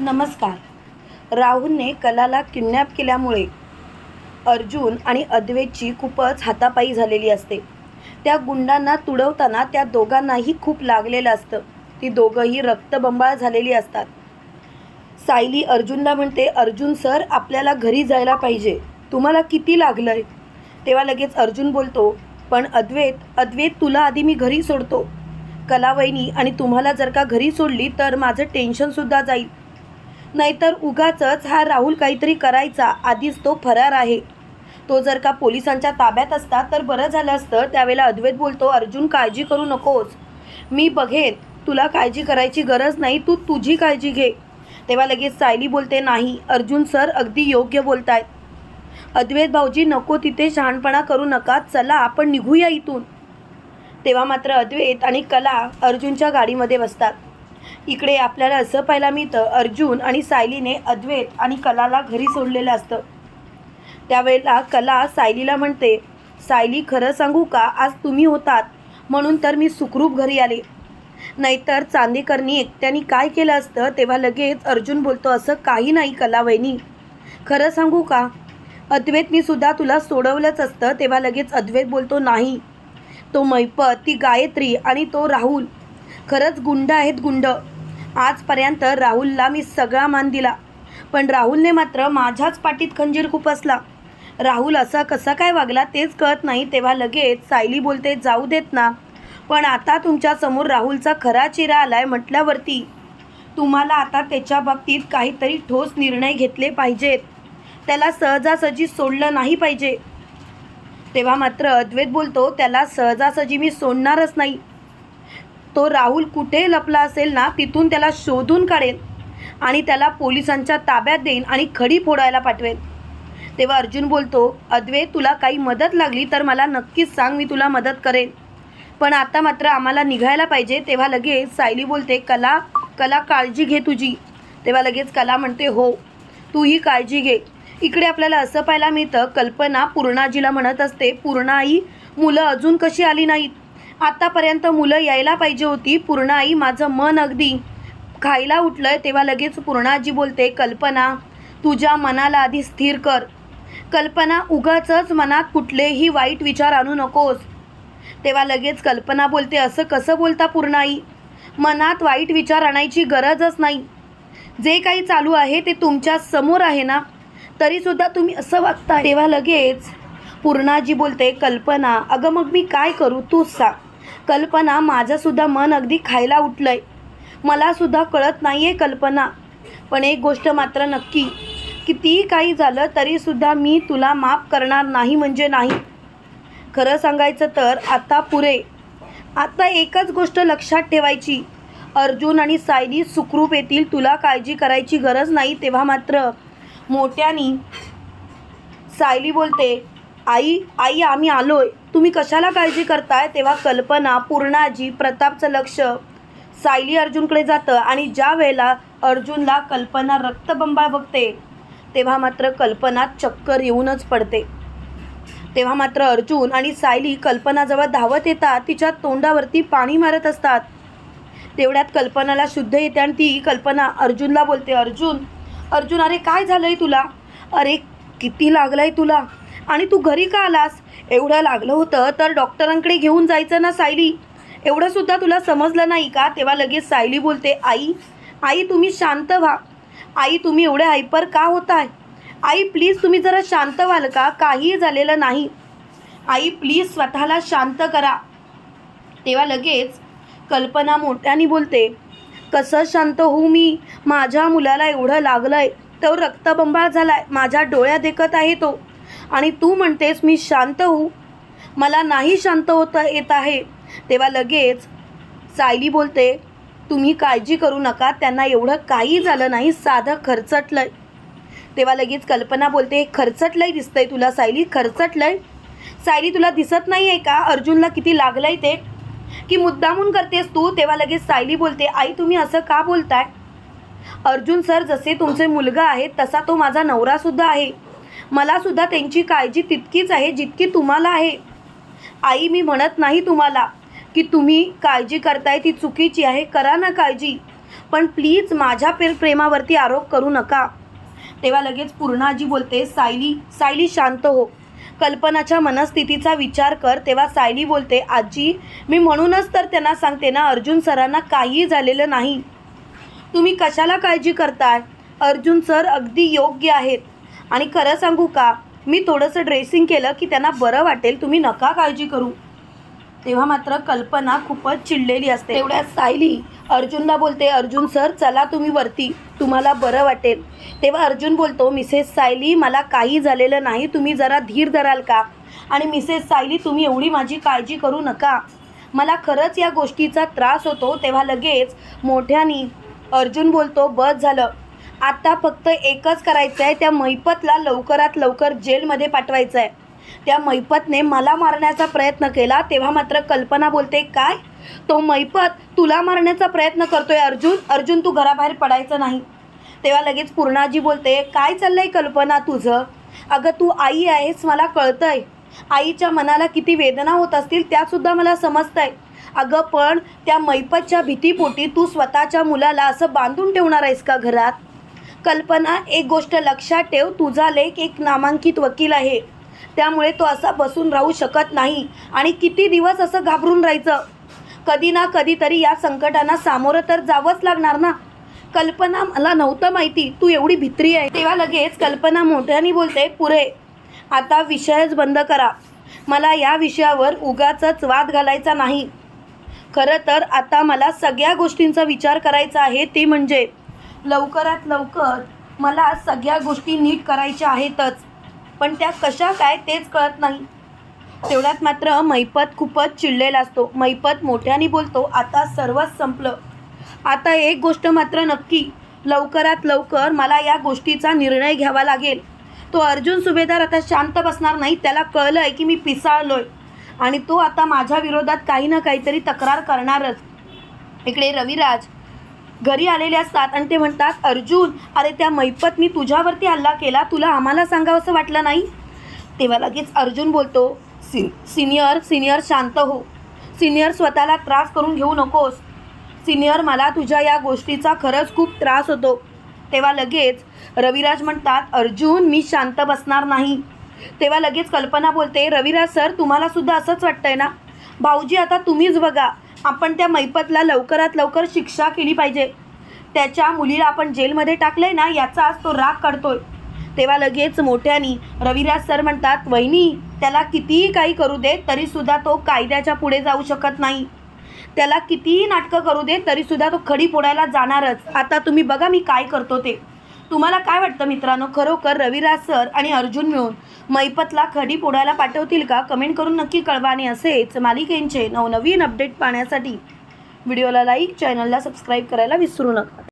नमस्कार. राहुलने कलाला किडनॅप केल्यामुळे अर्जुन आणि अद्वेची खूपच हातापायी झालेली असते. त्या गुंडांना तुडवताना त्या दोघांनाही खूप लागलेलं असतं. ती दोघंही रक्तबंबाळ झालेली असतात. सायली अर्जुनला म्हणते अर्जुन सर आपल्याला घरी जायला पाहिजे. तुम्हाला किती लागलं आहे तेव्हा लगेच अर्जुन बोलतो पण अद्वैत अद्वैत तुला आधी मी घरी सोडतो. कलावहिनी आणि तुम्हाला जर का घरी सोडली तर माझं टेन्शनसुद्धा जाईल. नाहीतर उगाचच हा राहुल काहीतरी करायचा. आधीच तो फरार आहे. तो जर का पोलिसांच्या ताब्यात असता तर बरं झालं असतं. त्यावेळेला अद्वैत बोलतो अर्जुन काळजी करू नकोस. मी बघेन. तुला काळजी करायची गरज नाही. तू तुझी काळजी घे. तेव्हा लगेच सायली बोलते नाही. अर्जुन सर अगदी योग्य बोलतायत. अद्वैत भाऊजी नको तिथे शहाणपणा करू नका. चला आपण निघूया इथून. तेव्हा मात्र अद्वैत आणि कला अर्जुनच्या गाडीमध्ये बसतात. इकडे आपल्याला असं पाहायला मिळतं अर्जुन आणि सायलीने अद्वैत आणि कलाला घरी सोडलेलं असतं. त्यावेळेला कला सायलीला म्हणते सायली खरं सांगू का? आज तुम्ही होतात म्हणून तर मी सुखरूप घरी आले. नाहीतर चांदेकरनी एकट्याने काय केलं असतं तेव्हा लगेच अर्जुन बोलतो असं काही नाही कला वहिनी. खरं सांगू का? अद्वैतनी सुद्धा तुला सोडवलंच असतं. तेव्हा लगेच अद्वैत बोलतो नाही. तो मैपत ती गायत्री आणि तो राहुल खरंच गुंड आहेत गुंड. आजपर्यंत राहुलला मी सगळा मान दिला. पण राहुलने मात्र माझ्याच पाठीत खंजीर खुपसला राहुल असा कसा काय वागला तेच कळत नाही तेव्हा लगेच सायली बोलते जाऊ देत ना. पण आता तुमच्यासमोर राहुलचा खरा चेहरा आलाय म्हटल्यावरती. तुम्हाला आता त्याच्या बाबतीत काहीतरी ठोस निर्णय घेतले पाहिजेत. त्याला सहजासहजी सोडलं नाही पाहिजे. तेव्हा मात्र अद्वैत बोलतो त्याला सहजासहजी मी सोडणारच नाही. तो राहुल कुठे लपला असेल ना तिथून त्याला शोधून काढेल आणि त्याला पोलिसांच्या ताब्यात देईन आणि खडी फोडायला पाठवेल. तेव्हा अर्जुन बोलतो अद्वे तुला काही मदत लागली तर मला नक्कीच सांग मी तुला मदत करेन. पण आता मात्र आम्हाला निघायला पाहिजे. तेव्हा लगेच सायली बोलते कला कला काळजी घे तुझी. तेव्हा लगेच कला म्हणते हो तू ही काळजी घे. इकडे आपल्याला असं पाहायला मिळतं कल्पना पूर्णाजीला म्हणत असते पूर्णाई मुलं अजून कशी आली नाहीत? आतापर्यंत मुलं यायला पाहिजे होती. पूर्णाई माझं मन अगदी खायला उठलं तेव्हा लगेच पूर्णाजी बोलते कल्पना तुझ्या मनाला आधी स्थिर कर. कल्पना उगाचच मनात कुठलेही वाईट विचार आणू नकोस. तेव्हा लगेच कल्पना बोलते असं कसं बोलता पूर्णाई? मनात वाईट विचार आणायची गरजच नाही. जे काही चालू आहे ते तुमच्यासमोर आहे ना? तरीसुद्धा तुम्ही असं वागता तेव्हा लगेच पूर्णाजी बोलते कल्पना अगं मग मी काय करू? तूच सांग. कल्पना माझंसुद्धा मन अगदी खायला उठलं आहे मलासुद्धा कळत नाही आहे कल्पना. पण एक गोष्ट मात्र नक्की कितीही काही झालं तरीसुद्धा मी तुला माफ करणार नाही म्हणजे नाही. खरं सांगायचं तर आता पुरे. आता एकच गोष्ट लक्षात ठेवायची. अर्जुन आणि सायली सुखरूप येतील तुला काळजी करायची गरज नाही तेव्हा मात्र. मोठ्यानी सायली बोलते आई आई आम्ही आलोय. तुम्ही कशाला काळजी करताय? तेव्हा कल्पना पूर्णाजी प्रतापचं लक्ष सायली अर्जुनकडे जातं आणि ज्या वेळेला अर्जुनला कल्पना रक्तबंबाळ बघते तेव्हा मात्र कल्पना चक्कर येऊनच पडते. तेव्हा मात्र अर्जुन आणि सायली कल्पनाजवळ धावत येतात तिच्या तोंडावरती पाणी मारत असतात. तेवढ्यात कल्पनाला शुद्ध येते आणि ती कल्पना अर्जुनला बोलते अर्जुन अर्जुन अरे काय झालंय तुला? अरे किती लागलंय तुला? आणि तू घरी का आलास? एवढं लागलं होतं तर डॉक्टरांकडे घेऊन जायचं ना सायली? एवढं सुद्धा तुला समजलं नाही का? तेव्हा लगेच सायली बोलते आई आई तुम्ही शांत व्हा. आई तुम्ही एवढे हायपर का होताय? आई प्लीज तुम्ही जरा शांत व्हाल का? काहीही झालेलं नाही. आई प्लीज स्वतःला शांत करा. तेव्हा लगेच कल्पना मोठ्याने बोलते कसं शांत होऊ मी? माझ्या मुलाला एवढं लागलंय. तो रक्तबंबाळ झालाय. माझ्या डोळ्या देखत आहे तो. आणि तू म्हणतेस मी शांत होऊ. मला नाही शांत होता येत आहे. तेव्हा लगेच सायली बोलते तुम्ही काळजी करू नका त्यांना एवढं काही झालं नाही साधं खरचटलंय. तेव्हा लगेच कल्पना बोलते "हे खरचटलंय दिसतंय तुला सायली खरचटलंय. सायली तुला दिसत नाही आहे का? अर्जुनला किती लागलंय ते? की मुद्दामून करतेस तू? तेव्हा लगेच सायली बोलते आई तुम्ही असं का बोलताय? अर्जुन सर जसे तुमचे मुलगा आहे तसा तो माझा नवरासुद्धा आहे. मलासुद्धा त्यांची काळजी तितकीच आहे जितकी तुम्हाला आहे. आई मी म्हणत नाही तुम्हाला की तुम्ही काळजी करताय ती चुकीची आहे करा ना काळजी. पण प्लीज माझ्या प्रे प्रेमावरती आरोप करू नका. तेव्हा लगेच पूर्णाजी बोलते सायली सायली शांत हो. कल्पनाच्या मनस्थितीचा विचार कर. तेव्हा सायली बोलते आजी मी म्हणूनच तर त्यांना सांगते ना अर्जुन सरांना काहीही झालेलं नाही. तुम्ही कशाला काळजी करताय? अर्जुन सर अगदी योग्य आहेत. आणि खरं सांगू का मी थोडंसं ड्रेसिंग केलं की त्यांना बरं वाटेल तुम्ही नका काळजी करू. तेव्हा मात्र कल्पना खूपच चिडलेली असते. एवढ्या सायली अर्जुनला बोलते अर्जुन सर चला तुम्ही वरती तुम्हाला बरं वाटेल. तेव्हा अर्जुन बोलतो मिसेस सायली मला काही झालेलं नाही तुम्ही जरा धीर धराल का? आणि मिसेस सायली तुम्ही एवढी माझी काळजी करू नका. मला खरंच या गोष्टीचा त्रास होतो. तेव्हा लगेच मोठ्यानी अर्जुन बोलतो बस झालं. आता फक्त एकच करायचं आहे त्या मैपतला लवकरात लवकर जेलमध्ये पाठवायचं आहे त्या मैपतने मला मारण्याचा प्रयत्न केला तेव्हा मात्र कल्पना बोलते काय? तो मैपत तुला मारण्याचा प्रयत्न करतोय अर्जुन? अर्जुन तू घराबाहेर पडायचं नाही. तेव्हा लगेच पूर्णाजी बोलते काय चाललंय कल्पना तुझं? अगं तू आई आहेस मला कळतंय. आईच्या मनाला किती वेदना होत असतील त्यासुद्धा मला समजतंय. अगं पण त्या मैपतच्या भीतीपोटी तू स्वतःच्या मुलाला असं बांधून ठेवणार आहेस का घरात? कल्पना एक गोष्ट लक्षात ठेव तुझा लेख एक नामांकित वकील आहे. त्यामुळे तो असा बसून राहू शकत नाही आणि किती दिवस असं घाबरून राहायचं? कधी ना कधीतरी या संकटांना सामोरं तर जावंच लागणार ना? कल्पना मला नव्हतं माहिती तू एवढी भित्री आहे. तेव्हा लगेच कल्पना मोठ्याने बोलते पुरे आता विषयच बंद करा. मला या विषयावर उगाचच वाद घालायचा नाही. खरं तर आता मला सगळ्या गोष्टींचा विचार करायचा आहे ते म्हणजे लवकरात लवकर मला सगळ्या गोष्टी नीट करायच्या आहेतच. पण त्या कशा काय तेच कळत नाही. तेवढ्यात मात्र मैपत खूपच चिडलेला असतो. मैपत मोठ्याने बोलतो आता सर्वच संपलं. आता एक गोष्ट मात्र नक्की. लवकरात लवकर मला या गोष्टीचा निर्णय घ्यावा लागेल. तो अर्जुन सुभेदार आता शांत बसणार नाही त्याला कळलं आहे की मी पिसाळलोय. आणि तो आता माझ्या विरोधात काही ना काहीतरी तक्रार करणारच. इकडे रविराज घरी आलेले असतात आणि ते म्हणतात अर्जुन अरे त्या मैपतनी तुझ्यावरती हल्ला केला तुला आम्हाला सांगावं असं वाटलं नाही? तेव्हा लगेच अर्जुन बोलतो सि सिनियर सिनियर शांत हो. सिनियर स्वतःला त्रास करून घेऊ नकोस. सिनियर मला तुझ्या या गोष्टीचा खरंच खूप त्रास होतो. तेव्हा लगेच रविराज म्हणतात अर्जुन मी शांत बसणार नाही. तेव्हा लगेच कल्पना बोलते रविराज सर तुम्हाला सुद्धा असंच वाटतंय ना? भाऊजी आता तुम्हीच बघा. आपण त्या मैपतला लवकरात लवकर शिक्षा केली पाहिजे. त्याच्या मुलीला आपण जेलमध्ये टाकलंय ना याचा आज तो राग काढतोय. तेव्हा लगेच मोठ्यानी रविराज सर म्हणतात वहिनी त्याला कितीही काही करू दे तरीसुद्धा तो कायद्याच्या पुढे जाऊ शकत नाही. त्याला कितीही नाटकं करू दे तरीसुद्धा तो खडी फोडायला जाणारच. आता तुम्ही बघा मी काय करतो ते. तुम्हाला काय वाटतं मित्रांनो? खरोखर रविराज सर आणि अर्जुन मिळून मैपतला खडी पोडायला पाठवतील का? कमेंट करून नक्की कळवा आणि असेच मालिकेंचे नवनवीन अपडेट पाहण्यासाठी व्हिडिओला लाईक चॅनलला सबस्क्राईब करायला विसरू नका.